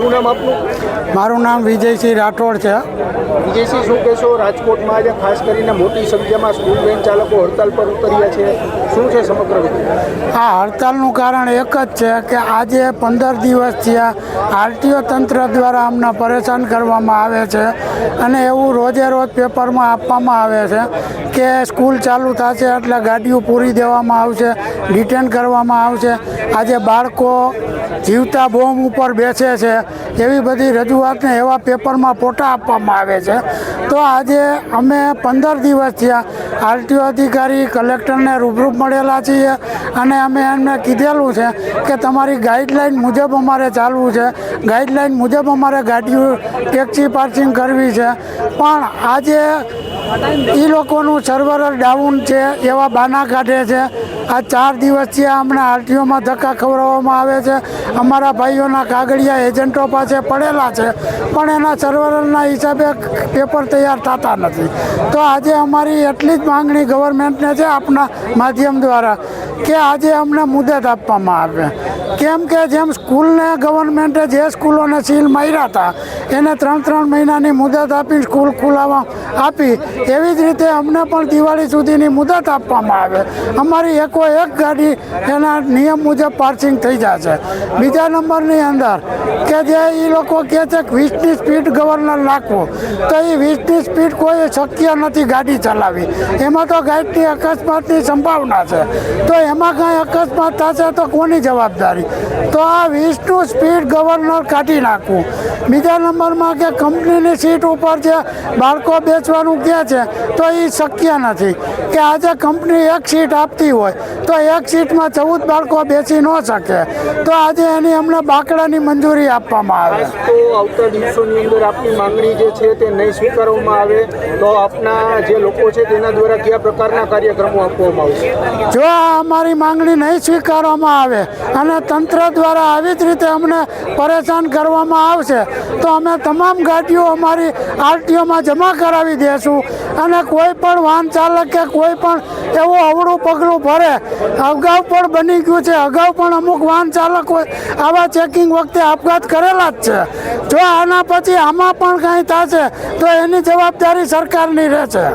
શું નામ આપનું? મારું નામ વિજયસિંહ રાઠોડ છે. વિજયસિંહ શું કહેશો? રાજકોટમાં આજે ખાસ કરીને મોટી સંખ્યામાં સ્કૂલ વેન ચાલકો હડતાલ પર ઉતર્યા છે. શું છે સમગ્ર આ હડતાલનું કારણ એક જ છે કે આજે પંદર દિવસ થયા આરટીઓ તંત્ર દ્વારા અમને પરેશાન કરવામાં આવે છે અને એવું રોજે રોજ પેપરમાં આપવામાં આવે છે. કે સ્કૂલ ચાલુ થશે એટલે ગાડીઓ પૂરી દેવામાં આવશે ડિટેન કરવામાં આવશે. આજે બાળકો જીવતા બોમ્બ ઉપર બેસે છે. એવી બધી રજૂઆતને એવા પેપરમાં ફોટા આપવામાં આવે છે. તો આજે અમે પંદર દિવસ થયા. આરટીઓ અધિકારી, કલેક્ટરને રૂબરૂ મળેલા છીએ અને અમે એમને કીધેલું છે કે તમારી ગાઈડલાઈન મુજબ અમારે ચાલવું છે. ગાઈડલાઈન મુજબ અમારે ગાડીઓ ટેક્સી પાર્કિંગ કરવી છે. પણ આજે એ લોકોનું સર્વર ડાઉન છે, એવા બાના કાઢે છે. આ ચાર દિવસથી અમને આરટીઓમાં ધક્કા ખવડાવવામાં આવે છે. અમારા ભાઈઓના કાગળિયા એજન્ટો પાસે પડેલા છે, પણ એના સર્વરના હિસાબે પેપર તૈયાર થતા નથી. તો આજે અમારી એટલી જ માંગણી ગવર્મેન્ટને છે આપના માધ્યમ દ્વારા, કે આજે અમને મુદત આપવામાં આવે. કેમ કે જેમ સ્કૂલને ગવર્મેન્ટે જે સ્કૂલોને સીલ માર્યા હતા, એને ત્રણ ત્રણ મહિનાની મુદત આપી સ્કૂલ ખુલાવા આપી. એવી જ રીતે અમને પણ દિવાળી સુધીની મુદત આપવામાં આવે. અમારી એકો એક ગાડી એના નિયમ મુજબ પાર્સિંગ થઈ જશે. બીજા નંબરની અંદર કે જે એ લોકો કહે છે કે વીસની સ્પીડ ગવર્નર નાખવો. તો એ વીસની સ્પીડ કોઈ શક્ય નથી ગાડી ચલાવી એમાં તો ગાડીની અકસ્માતની સંભાવના છે. તો એમાં કાંઈ અકસ્માત થશે તો કોની જવાબદારી? તો આ વીસનું સ્પીડ ગવર્નર કાઢી નાખવું. બીજા નંબરમાં કે કંપનીની સીટ ઉપર જે બાળકો બેસવાનું કહે છે તો એ શક્ય નથી. કે આજે કંપની એક સીટ આપતી હોય તો એક સીટમાં ચૌદ બાળકો બેસી ન શકે. તો આજે એની અમને બાકડાની મંજૂરી આપવામાં આવે. તો આવતા દિવસોની અંદર આપની માંગણી જે છે તે નહીં સ્વીકારવામાં આવે તો આપના જે લોકો છે તેના દ્વારા કયા પ્રકારના કાર્યક્રમો આપવામાં આવશે? જો આ અમારી માંગણી નહીં સ્વીકારવામાં આવે અને તંત્ર દ્વારા આવી જ રીતે અમને પરેશાન કરવામાં આવશે તો અમે તમામ ગાડીઓ અમારી આરટીઓમાં જમા કરાવી દેશું અને કોઈ પણ વાહન ચાલક કે કોઈ પણ એવું અવળું પગલું ભરે, અગાઉ પણ બની ગયું છે. અગાઉ પણ અમુક વાહન ચાલકો આવા ચેકિંગ વખતે આપઘાત કરેલા જ છે. જો આના પછી આમાં પણ કાંઈ થશે, તો એની જવાબદારી સરકારની રહેશે.